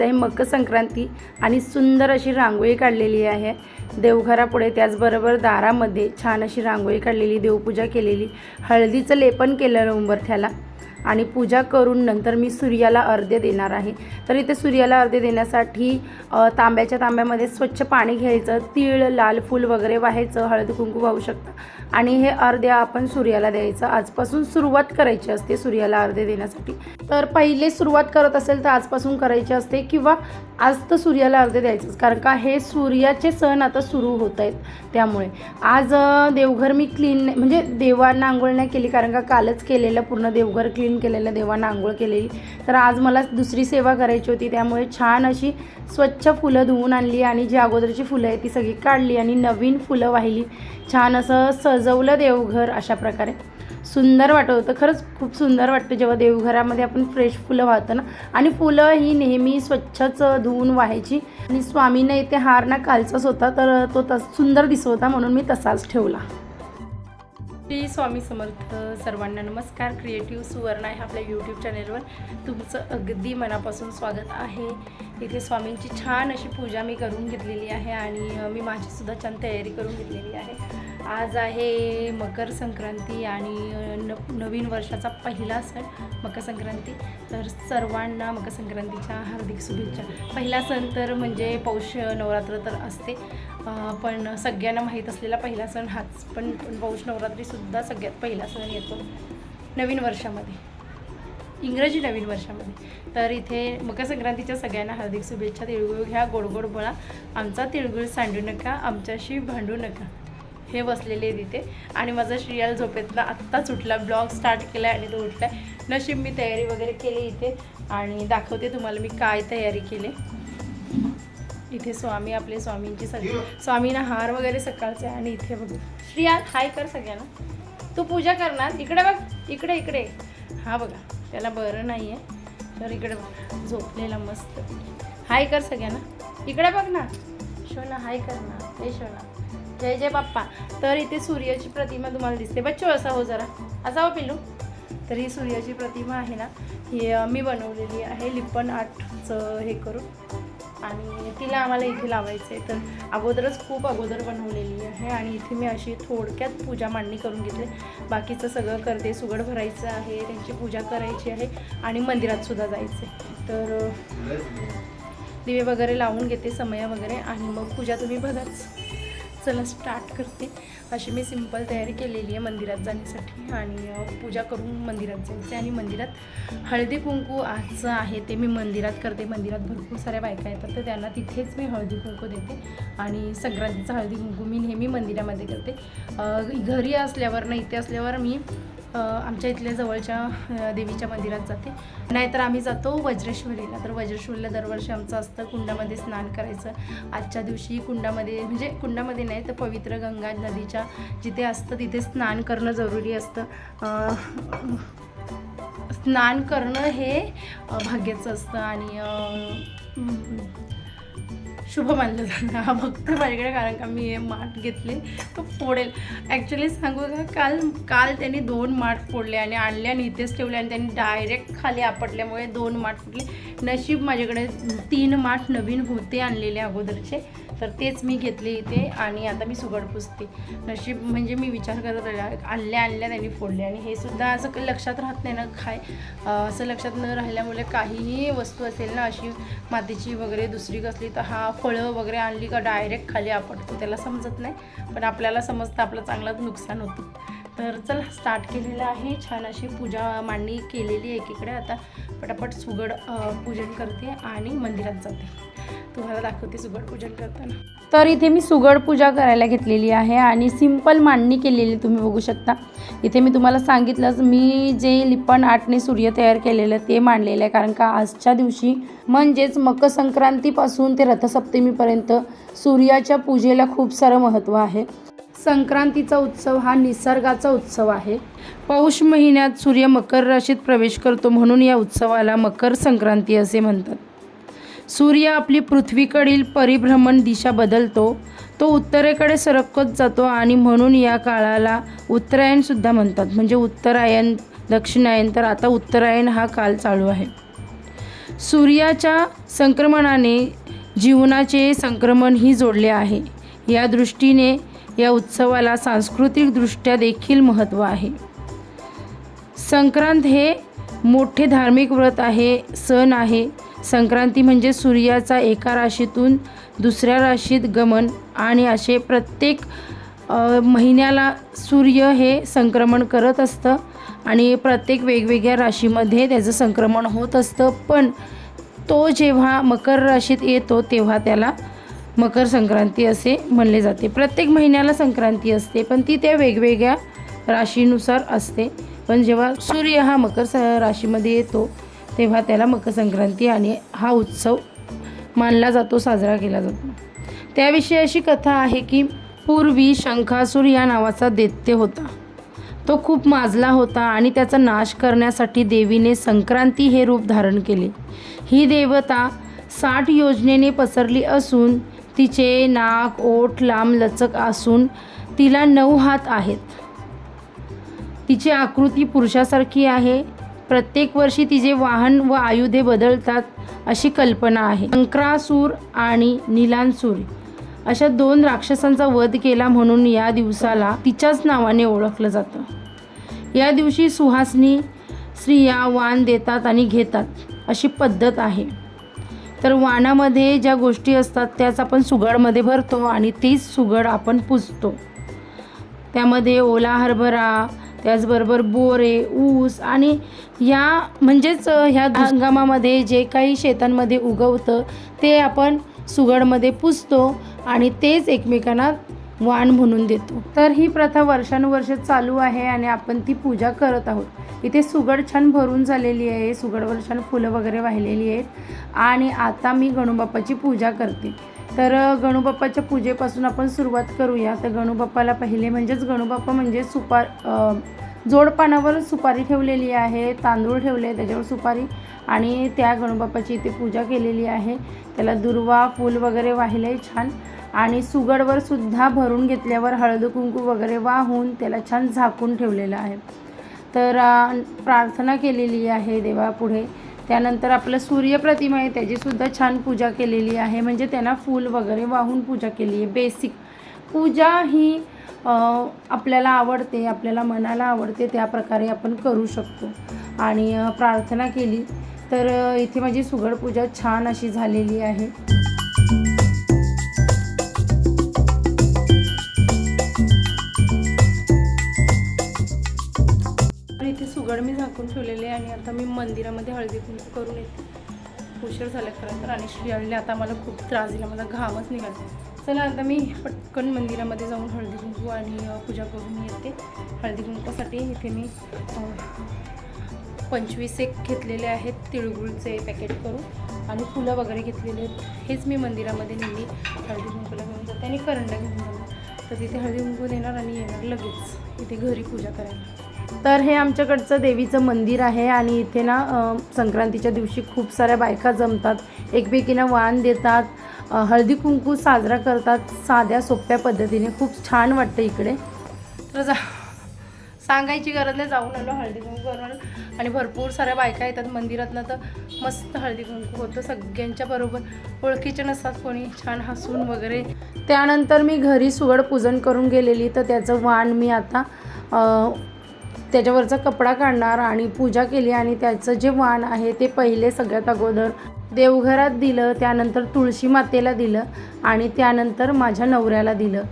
आहे मकर संक्रांती आणि सुंदर अशी रांगोळी काढलेली आहे. देवघरापुढे त्याचबरोबर दारामध्ये छान अशी रांगोळी काढलेली देवपूजा केलेली. हळदीचं लेपन केलं उंबरठ्याला आणि पूजा करून नंतर मी सूर्याला अर्ध्य देणार आहे. तर इथे सूर्याला अर्ध्य देण्यासाठी तांब्याच्या तांब्यामध्ये स्वच्छ पाणी घ्यायचं तीळ लाल फूल वगैरे व्हायचं हळद कुंकू वाहू शकता. आणि हे अर्ध्य आपण सूर्याला द्यायचं. आजपासून सुरुवात करायची असते सूर्याला अर्ध्य देण्यासाठी. तर पहिले सुरुवात करत असेल तर आजपासून करायची असते किंवा आज तर सूर्याला अर्ध द्यायचंच कारण का हे सूर्याचे सण आता सुरू होत आहेत त्यामुळे. आज देवघर मी क्लीन म्हणजे देवांना आंघोळ नाही केली कारण का कालच केलेलं पूर्ण देवघर क्लीन केलेलं देवांना आंघोळ केलेली. तर आज मला दुसरी सेवा करायची होती त्यामुळे छान अशी स्वच्छ फुलं धुवून आणली आणि जी अगोदरची फुलं आहेत ती सगळी काढली आणि नवीन फुलं वाहिली. छान असं सजवलं देवघर अशा प्रकारे. सुंदर वाटत होतं. खरंच खूप सुंदर वाटतं जेव्हा देवघरामध्ये आपण फ्रेश फुलं वाहतो ना. आणि फुलं ही नेहमी स्वच्छच धुवून व्हायची. आणि स्वामीनं इथे हार ना कालचाच होता तर तो तस सुंदर दिसत होता म्हणून मी तसाच ठेवला. श्री स्वामी समर्थ सर्वांना नमस्कार. क्रिएटिव्ह सुवर्ण आहे आपल्या यूट्यूब चॅनेलवर तुमचं अगदी मनापासून स्वागत आहे. इथे स्वामींची छान अशी पूजा मी करून घेतलेली आहे आणि मी माझीसुद्धा छान तयारी करून घेतलेली आहे. आज आहे मकर संक्रांती आणि न नवीन वर्षाचा पहिला सण मकर संक्रांती. तर सर्वांना मकर संक्रांतीच्या हार्दिक शुभेच्छा. पहिला सण तर म्हणजे पौष नवरात्र तर असते पण सगळ्यांना माहीत असलेला पहिला सण हाच. पण पौष नवरात्रीसुद्धा सगळ्यात पहिला सण येतो नवीन वर्षामध्ये. इंग्रजी नवीन वर्षामध्ये. तर इथे मकर संक्रांतीच्या सगळ्यांना हार्दिक शुभेच्छा. तिळगुळ घ्या गोडगोड गोड बोळा. आमचा तिळगुळ सांडू नका आमच्याशी भांडू नका. हे बसलेले आहेत इथे. आणि माझा श्रियाल झोपेतला आत्ताच उठला. ब्लॉग स्टार्ट केला आणि तो उठला नशीब मी तयारी वगैरे केली इथे. आणि दाखवते तुम्हाला मी काय तयारी केली. इथे स्वामी आपले स्वामींची सगळी स्वामींना हार वगैरे सकाळचे आणि इथे बघू. श्रियाल हाय कर सगळ्यांना. तू पूजा करणार. इकडे बघ. इकडे इकडे. हा बघा. त्याला बरं नाही आहे तर इकडे बघ. झोपलेला मस्त. हाय कर सगळ्यांना. इकडे बघ ना. शोना हाय कर ना. हे शोना. जय जय बाप्पा. तर इथे सूर्याची प्रतिमा तुम्हाला दिसते. बच्चो असा हो जरा. असा हो पिल्लू. तर ही सूर्याची प्रतिमा आहे ना ही मी बनवलेली आहे. लिप्पन आर्टचं हे करून. आणि तिला आम्हाला इथे लावायचं आहे तर अगोदरच खूप अगोदर बनवलेली आहे. आणि इथे मी अशी थोडक्यात पूजा मांडणी करून घेतली बाकीचं सगळं करते. सुगड भरायचं आहे. त्यांची पूजा करायची आहे. आणि मंदिरातसुद्धा जायचं आहे तर दिवे वगैरे लावून घेते समय वगैरे. आणि मग पूजा तुम्ही बघाच. चला स्टार्ट करते. अशी मी सिंपल तयारी केलेली आहे मंदिरात जाण्यासाठी. आणि पूजा करून मंदिरात जायचे आणि मंदिरात हळदी कुंकू आजचं आहे ते मी मंदिरात करते. मंदिरात भरपूर साऱ्या बायका येतात तर त्यांना तिथेच मी हळदी कुंकू देते. आणि संक्रांतीचं हळदी कुंकू मी नेहमी मंदिरामध्ये करते. घरी असल्यावर ना इथे असल्यावर मी आमच्या इथल्या जवळच्या देवीच्या मंदिरात जाते. नाहीतर आम्ही जातो वज्रेश्वरीला. तर वज्रेश्वरीला दरवर्षी आमचं असतं कुंडामध्ये स्नान करायचं. आजच्या दिवशी कुंडामध्ये म्हणजे कुंडामध्ये नाही तर पवित्र गंगा नदीच्या जिथे असतं तिथे स्नान करणं जरुरी असतं. स्नान करणं हे भाग्याचं असतं. आणि शुभ मानलं जाणार हा भक्त माझ्याकडे कारण का मी हे माठ घेतले तो फोडेल. ॲक्च्युली सांगू का काल काल त्यांनी दोन माठ फोडले आणि आणले आणि इथेच ठेवले आणि त्यांनी डायरेक्ट खाली आपटल्यामुळे दोन माठ फुटले. नशीब माझ्याकडे तीन माठ नवीन होते आणलेले अगोदरचे. तर तेच मी घेतले इथे आणि आता मी सुगड पुसते. नशीब म्हणजे मी विचार करत राहिला आणल्या आणल्या त्यांनी फोडले आणि हे सुद्धा असं काही लक्षात राहत नाही ना काय असं लक्षात न राहिल्यामुळे काहीही वस्तू असेल ना अशी मातीची वगैरे दुसरी कसली तर हा फळं वगैरे आणली का डायरेक्ट खाली आपटतो त्याला समजत नाही. पण आपल्याला समजतं आपलं चांगलंच नुकसान होतं. तर चला स्टार्ट केलेलं आहे. छान अशी पूजा मांडणी केलेली एकीकडे. आता पटापट सुगड पूजन करते आणि मंदिरात जाते. तुम्हाला दाखवते सुगड पूजन करताना. तर इथे मी सुगड पूजा करायला घेतलेली आहे आणि सिंपल मांडणी केलेली तुम्ही बघू शकता. इथे मी तुम्हाला सांगितलंच मी जे लिपण आठने सूर्य तयार केलेलं ते मांडलेलं आहे. कारण का आजच्या दिवशी म्हणजेच मकर संक्रांतीपासून ते रथसप्तमीपर्यंत सूर्याच्या पूजेला खूप सारं महत्त्व आहे. संक्रांतीचा उत्सव हा निसर्गाचा उत्सव आहे. पौष महिन्यात सूर्य मकर राशीत प्रवेश करतो म्हणून या उत्सवाला मकर संक्रांती असे म्हणतात. सूर्य आपली पृथ्वीकडील परिभ्रमण दिशा बदलतो तो उत्तरेकडे सरकत जातो आणि म्हणून या काळाला उत्तरायणसुद्धा म्हणतात. म्हणजे उत्तरायण दक्षिणायन तर आता उत्तरायण हा काल चालू आहे. सूर्याच्या संक्रमणाने जीवनाचे संक्रमण ही जोडले आहे. या दृष्टीने या उत्सवाला सांस्कृतिकदृष्ट्या देखील महत्त्व आहे. संक्रांत हे मोठे धार्मिक व्रत आहे सण आहे. संक्रांती म्हणजे सूर्याचा एका राशीतून दुसऱ्या राशीत गमन आणि असे प्रत्येक महिन्याला सूर्य हे संक्रमण करत असतं आणि प्रत्येक वेगवेगळ्या राशीमध्ये त्याचं संक्रमण होत असतं. पण तो जेव्हा मकर राशीत येतो तेव्हा त्याला मकर संक्रांती असे म्हणले जाते. प्रत्येक महिन्याला संक्रांती असते पण ती त्या वेगवेगळ्या राशीनुसार असते. पण जेव्हा सूर्य हा मकर स राशीमध्ये येतो तेव्हा त्याला मकरसंक्रांती आणि हा उत्सव मानला जातो साजरा केला जातो. त्याविषयी अशी कथा आहे की पूर्वी शंखासूर या नावाचा दैत्य होता. तो खूप माजला होता आणि त्याचा नाश करण्यासाठी देवीने संक्रांती हे रूप धारण केले. ही देवता साठ योजनेने पसरली असून तिचे नाक ओठ लांब लचक असून तिला नऊ हात आहेत. तिची आकृती पुरुषासारखी आहे. प्रत्येक वर्षी तिचे वाहन व आयुधे बदलतात अशी कल्पना आहे. शंकरासूर आणि नीलांसूर अशा दोन राक्षसांचा वध केला म्हणून या दिवसाला तिच्याच नावाने ओळखलं जातं. या दिवशी सुहासनी स्त्रिया वाण देतात आणि घेतात अशी पद्धत आहे. तर वाणामध्ये ज्या गोष्टी असतात त्याच आपण सुगडमध्ये भरतो आणि तीच सुगड आपण पुजतो. त्यामध्ये ओला हरभरा त्याचबरोबर बोरे ऊस आणि या म्हणजेच ह्या हंगामामध्ये जे काही शेतांमध्ये उगवतं ते आपण सुगडमध्ये पुजतो आणि तेच एकमेकांना वाण म्हणून देतो. तर ही प्रथा वर्षानुवर्ष चालू आहे आणि आपण ती पूजा करत आहोत. इथे सुगड छान भरून झालेली आहे सुगडवर छान फुलं वगैरे वाहिलेली आहेत आणि आता मी गणूबाप्पाची पूजा करते. तर गणूबाप्पाच्या पूजेपासून आपण सुरुवात करूया. तर गणूबाप्पाला पहिले म्हणजेच गणूबाप्पा म्हणजे सुपार जोडपानावर सुपारी ठेवलेली आहे तांदूळ ठेवले त्याच्यावर सुपारी आणि त्या गणूबाप्पाची इथे पूजा केलेली आहे. त्याला दुर्वा फूल वगैरे वाहिले छान आणि सुगडवर सुद्धा भरून घेतल्यावर हळद कुंकू वगैरे वाहून त्याला छान झाकून ठेवलेलं आहे. तर प्रार्थना केलेली आहे देवापुढे. त्यानंतर आपलं सूर्यप्रतिमा आहे त्याचीसुद्धा छान पूजा केलेली आहे. म्हणजे त्यांना फूल वगैरे वाहून पूजा केली आहे बेसिक पूजा ही आपल्याला आवडते आपल्याला मनाला आवडते त्या प्रकारे आपण करू शकतो. आणि प्रार्थना केली तर इथे माझी सुगड पूजा छान अशी झालेली आहे. तर मी झाकून ठेवलेले आहे आणि आता मी मंदिरामध्ये हळदी कुंकू करून येते. उशीर झाला खरं तर आणि श्रीयाळीने आता मला खूप त्रास दिला. मला घामच निघाला. चला आता मी पटकन मंदिरामध्ये जाऊन हळदी कुंकू आणि पूजा करून येते. हळदी कुंकूसाठी इथे मी पंचवीस एक घेतलेले आहेत तिळगुळचे पॅकेट करून आणि फुलं वगैरे घेतलेले आहेत. हेच मी मंदिरामध्ये नेहमी हळदी कुंकूला घेऊन जाते आणि करंडा घेऊन जाणार तर तिथे हळदी कुंकू देणार आणि येणार लगेच. इथे घरी पूजा करायला. तर हे आमच्याकडचं देवीचं मंदिर आहे आणि इथे ना संक्रांतीच्या दिवशी खूप साऱ्या बायका जमतात एकमेकींना वाण देतात हळदी कुंकू साजरा करतात साध्या सोप्या पद्धतीने. खूप छान वाटतं इकडे. तर जा सांगायची गरज नाही जाऊन आलो हळदी कुंकू करून आणि भरपूर साऱ्या बायका येतात मंदिरातनं तर मस्त हळदी कुंकू होतं सगळ्यांच्या बरोबर. ओळखीचे नसतात कोणी छान हसून वगैरे. त्यानंतर मी घरी सुगड पूजन करून गेलेली तर त्याचं वाण मी आता त्याच्यावरचा कपडा काढणार आणि पूजा केली आणि त्याचं जे वाण आहे ते पहिले सगळ्यात अगोदर देवघरात दिलं त्यानंतर तुळशी मातेला दिलं आणि त्यानंतर माझ्या नवऱ्याला दिलं.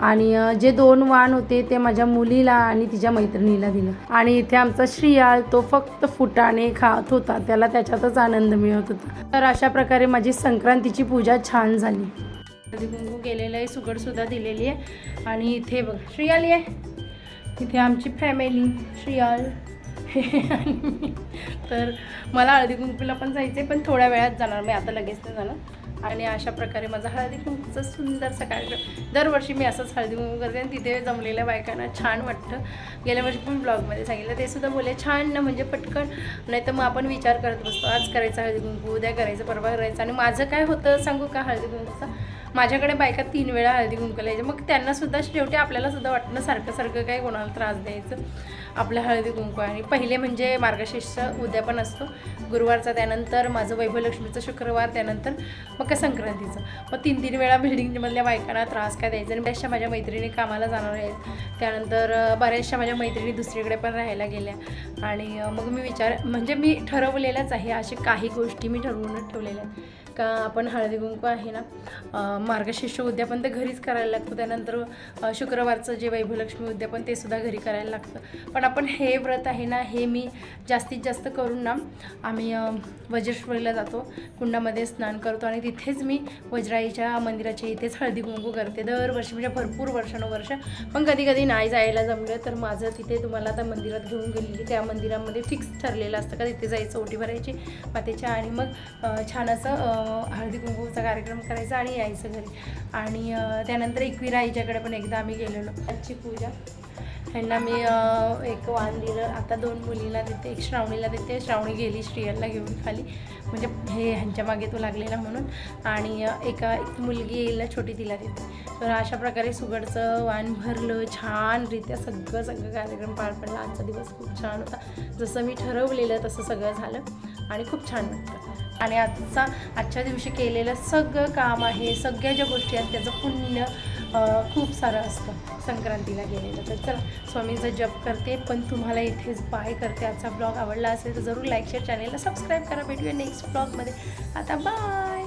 आणि जे दोन वाण होते ते माझ्या मुलीला आणि तिच्या मैत्रिणीला दिलं. आणि इथे आमचा श्रियाळ तो फक्त फुटाणे खात होता. त्याला त्याच्यातच आनंद मिळत होता. तर अशा प्रकारे माझी संक्रांतीची पूजा छान झाली. कुंकू केलेलं आहे सुगडसुद्धा दिलेली आहे. आणि इथे बघ श्रियाल ये इथे आमची फॅमिली श्रियाल तर मला हळदी कुंकूला पण जायचं आहे पण थोड्या वेळात जाणार. मी आता लगेच नाही जाणार. आणि अशा प्रकारे माझा हळदी कुंकूचा सुंदरसा कार्यक्रम दरवर्षी मी असंच हळदी कुंकू करते आणि तिथे जमलेल्या बायकांना छान वाटतं. गेल्या वर्षी पण ब्लॉगमध्ये सांगितलं ते सुद्धा बोले छान ना म्हणजे पटकन. नाही तर मग आपण विचार करत बसतो आज करायचं हळदी कुंकू उद्या करायचं परवा करायचं. आणि माझं काय होतं सांगू का हळदी कुंकूचं? माझ्याकडे बायका तीन वेळा हळदी कुंकू यायचे मग त्यांना सुद्धा शेवटी आपल्याला सुद्धा सारखं सारखं काय कोणाला त्रास द्यायचं? आपलं हळदी कुंकू. आणि पहिले म्हणजे मार्गशीर्ष उद्या पण असतो. गुरुवारचा त्यानंतर माझं वैभवलक्ष्मीचं शुक्रवार त्यानंतर मकर संक्रांतीचं. मग तीन तीन वेळा बिल्डिंगमधल्या बायकांना त्रास काय द्यायचा? आणि बऱ्याचशा माझ्या मैत्रिणी कामाला जाणार आहेत. त्यानंतर बऱ्याचशा माझ्या मैत्रिणी दुसरीकडे पण राहायला गेल्या. आणि मग मी विचार म्हणजे मी ठरवलेलंच आहे असे काही गोष्टी मी ठरवूनच ठेवलेल्या आहेत. का आपण हळदी कुंकू आहे ना मार्गशीर्ष उद्यापन तर घरीच करायला लागतं. त्यानंतर शुक्रवारचं जे वैभवलक्ष्मी उद्यापन ते सुद्धा घरी करायला लागतं. पण आपण हे व्रत आहे ना हे मी जास्तीत जास्त करून ना आम्ही वज्रेश्वरीला जातो. कुंडामध्ये स्नान करतो आणि तिथेच मी वज्राईच्या मंदिराच्या इथेच हळदी कुंकू करते. दरवर्षी म्हणजे भरपूर वर्षानुवर्ष. पण कधी कधी नाही जायला जमलं तर माझं तिथे तुम्हाला आता मंदिरात घेऊन गेलेली त्या मंदिरामध्ये फिक्स ठरलेलं असतं का तिथे जायचं ओटी भरायची मातेच्या आणि मग छान असं हळदी कुंकूचा कार्यक्रम करायचा आणि यायचं घरी. आणि त्यानंतर एकविरा आईच्याकडे पण एकदा आम्ही गेलेलो. आजची पूजा. ह्यांना मी एक वाण दिलं आता दोन मुलीला देते एक श्रावणीला देते. श्रावणी गेली श्रियलला घेऊन खाली. म्हणजे हे ह्यांच्या मागे तो लागलेला म्हणून. आणि एका एक मुलगी येईल ना छोटी तिला देते. तर अशा प्रकारे सुगडचं वाण भरलं. छानरित्या सगळं सगळं कार्यक्रम पार पडला. आजचा दिवस खूप छान होता. जसं मी ठरवलेलं तसं सगळं झालं. आणि खूप छान वाटतं आणि आजचा आजच्या दिवशी केलेलं सगळं काम आहे. सगळ्या ज्या गोष्टी आहेत त्याचं पुण्य खूप सारं असतं संक्रांतीला गेलेलं. तर चला स्वामींचा जप करते पण तुम्हाला इथेच बाय करते. आजचा ब्लॉग आवडला असेल तर जरूर लाईक शेअर चॅनेलला सबस्क्राईब करा. भेटूया नेक्स्ट ब्लॉगमध्ये आता बाय